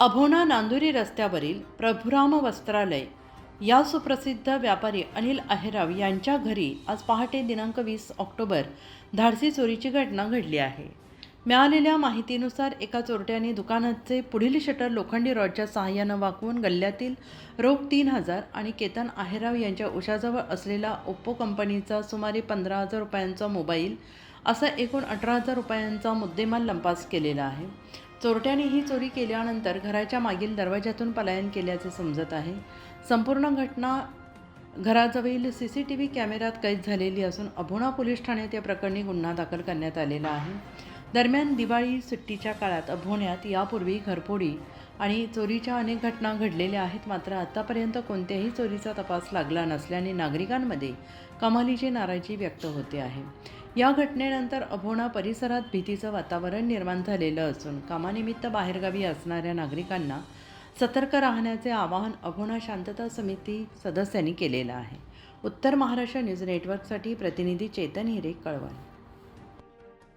अभोणा नांदुरी रस्त्यावरील प्रभुराम वस्त्रालय या सुप्रसिद्ध व्यापारी अनिल अहिराव यांच्या घरी आज पहाटे दिनांक वीस ऑक्टोबर धाडसी चोरीची घटना घडली आहे. मिळालेल्या माहितीनुसार एका चोरट्याने दुकानाचे पुढील शटर लोखंडी रॉडच्या सहाय्यानं वाकवून गल्ल्यातील रोख तीन हजार आणि केतन आहेराव यांच्या उशाजवळ असलेला ओप्पो कंपनीचा सुमारे पंधरा हजार रुपयांचा मोबाईल असा एकूण अठरा हजार रुपयांचा मुद्देमाल लंपास केलेला आहे. चोरट्याने ही चोरी केल्यानंतर घराच्या मागील दरवाज्यातून पलायन केल्याचे समजत आहे. संपूर्ण घटना घराजवळील सी सी टी व्ही कॅमेऱ्यात कैद झालेली असून अभोणा पोलीस ठाण्यात या प्रकरणी गुन्हा दाखल करण्यात आलेला आहे. दरम्यान दिवाळी सुट्टीच्या काळात अभोण्यात यापूर्वी घरफोडी आणि चोरीच्या अनेक घटना घडलेल्या आहेत. मात्र आतापर्यंत कोणत्याही चोरीचा तपास लागला नसल्याने नागरिकांमध्ये कमालीची नाराजी व्यक्त होते आहे. या घटनेनंतर अभोणा परिसरात भीतीचं वातावरण निर्माण झालेलं असून कामानिमित्त बाहेरगावी असणाऱ्या नागरिकांना सतर्क राहण्याचे आवाहन अभोणा शांतता समिती सदस्यांनी केलेलं आहे. उत्तर महाराष्ट्र न्यूज नेटवर्कसाठी प्रतिनिधी चेतन हिरे कळवण.